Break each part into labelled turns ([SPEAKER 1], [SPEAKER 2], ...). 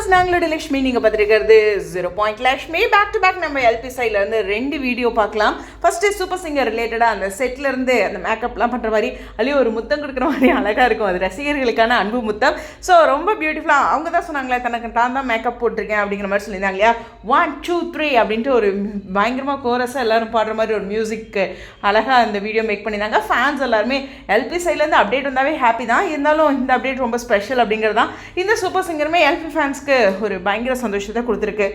[SPEAKER 1] Viewers நாங்களோட Lakshmi நீங்கள் பார்த்துருக்கிறது zero point Lakshmi. Back to back நம்ம LP சைட்லேருந்து இருந்து ரெண்டு வீடியோ பார்க்கலாம். ஃபஸ்ட்டு சூப்பர் சிங்கர் ரிலேட்டடாக அந்த செட்ல இருந்து அந்த மேக்கப்லாம் பண்ணுற மாதிரி அதுலேயும் ஒரு முத்தம் கொடுக்குற மாதிரி அழகாக இருக்கும். அது ரசிகர்களுக்கான அன்பு முத்தம். ஸோ ரொம்ப பியூட்டிஃபுல்லாக அவங்க தான் சொன்னாங்களே தனக்கு நான் தான் மேக்கப் போட்டிருக்கேன் அப்படிங்கிற மாதிரி சொல்லியிருந்தாங்க இல்லையா? ஒன் டூ த்ரீ அப்படின்ட்டு ஒரு பயங்கரமாக கோரஸாக எல்லாரும் பாடுற மாதிரி ஒரு மியூசிக் அழகாக அந்த வீடியோ மேக் பண்ணியிருந்தாங்க. ஃபேன்ஸ் எல்லாருமே எல்பி சைட்லேருந்து அப்டேட் வந்தாவே ஹாப்பி தான். இருந்தாலும் இந்த அப்டேட் ரொம்ப ஸ்பெஷல் அப்படிங்கிறது தான் இந்த சூப்பர் சிங்கருமே எல்பி ஃபேன்ஸ்க்கு ஒரு பயங்கர சந்தோஷத்தை கொடுத்துருக்கு.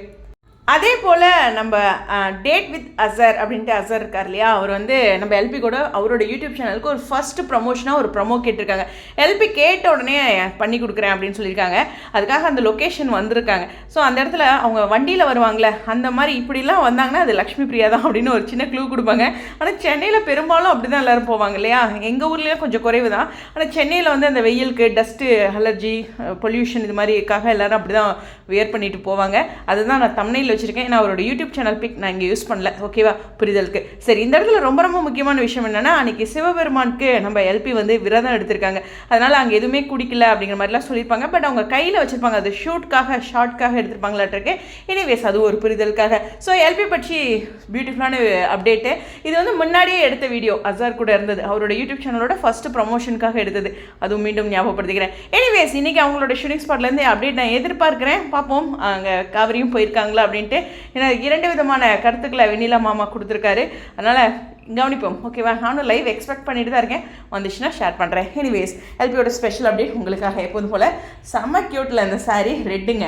[SPEAKER 1] அதே போல் நம்ம டேட் வித் அசர் அப்படின்ட்டு அசர் இருக்கார் இல்லையா? அவர் வந்து நம்ம எல்பி கூட அவரோட யூடியூப் சேனலுக்கு ஒரு ஃபஸ்ட்டு ப்ரமோஷனாக ஒரு ப்ரமோ கேட்டிருக்காங்க. எல்பி கேட்ட உடனே பண்ணி கொடுக்குறேன்? அப்படின்னு சொல்லியிருக்காங்க. அதுக்காக அந்த லொக்கேஷன் வந்திருக்காங்க. ஸோ அந்த இடத்துல அவங்க வண்டியில் வருவாங்களே அந்த மாதிரி இப்படிலாம் வந்தாங்கன்னா அது லக்ஷ்மி பிரியா தான் அப்படின்னு ஒரு சின்ன க்ளூ கொடுப்பாங்க. ஆனால் சென்னையில் பெரும்பாலும் அப்படி தான் எல்லோரும் போவாங்க இல்லையா? எங்கள் ஊர்லேயும் கொஞ்சம் குறைவு தான். ஆனால் சென்னையில் வந்து அந்த வெயிலுக்கு டஸ்ட்டு அலர்ஜி பொல்யூஷன் இது மாதிரிக்காக எல்லோரும் அப்படி தான் வியர் பண்ணிட்டு போவாங்க. அதுதான் நான் தமிழில் வச்சுருக்கேன். நான் அவரோட யூடியூப் சேனல் பிக் நான் இங்கே யூஸ் பண்ணல. ஓகேவா புரிதலுக்கு. சரி இந்த இடத்துல ரொம்ப ரொம்ப முக்கியமான விஷயம் என்னென்னா அன்றைக்கி சிவபெருமானுக்கு நம்ம எல்பி வந்து விரதம் எடுத்திருக்காங்க. அதனால் அங்கே எதுவுமே குடிக்கல அப்படிங்கிற மாதிரிலாம் சொல்லியிருப்பாங்க. பட் அவங்க கையில் வச்சுருப்பாங்க. அது ஷூட்காக ஷார்ட்காக எடுத்திருப்பாங்களாட்டிருக்கேன் எனிவேஸ் அது ஒரு புரிதலுக்காக. ஸோ எல்பி பற்றி பியூட்டிஃபுல்லான அப்டேட்டு இது வந்து முன்னாடியே எடுத்த வீடியோ அசார் கூட இருந்தது. அவரோட யூடியூப் சேனலோட ஃபஸ்ட்டு ப்ரமோஷனுக்காக எடுத்தது. அதுவும் மீண்டும் ஞாபகப்படுத்திக்கிறேன். எனிவேஸ் இன்றைக்கி அவங்களோட ஷூட்டிங் ஸ்பாட்லேருந்து அப்டேட் நான் எதிர்பார்க்குறேன். பார்ப்போம். அங்கே காவிரியும் போயிருக்காங்களா அப்படின்னு அப்படின்ட்டு ஏன்னா இரண்டு விதமான கருத்துக்களை வெண்ணிலா மாமா கொடுத்துருக்காரு. அதனால் கவனிப்போம் ஓகேவா நானும் லைவ் எக்ஸ்பெக்ட் பண்ணிட்டு தான் இருக்கேன். வந்துச்சுன்னா ஷேர் பண்ணுறேன் எனிவேஸ் எல்பியோட ஸ்பெஷல் அப்டேட் உங்களுக்காக எப்போதும் போல். செம்ம க்யூட்டில் இந்த சாரீ ரெட்டுங்க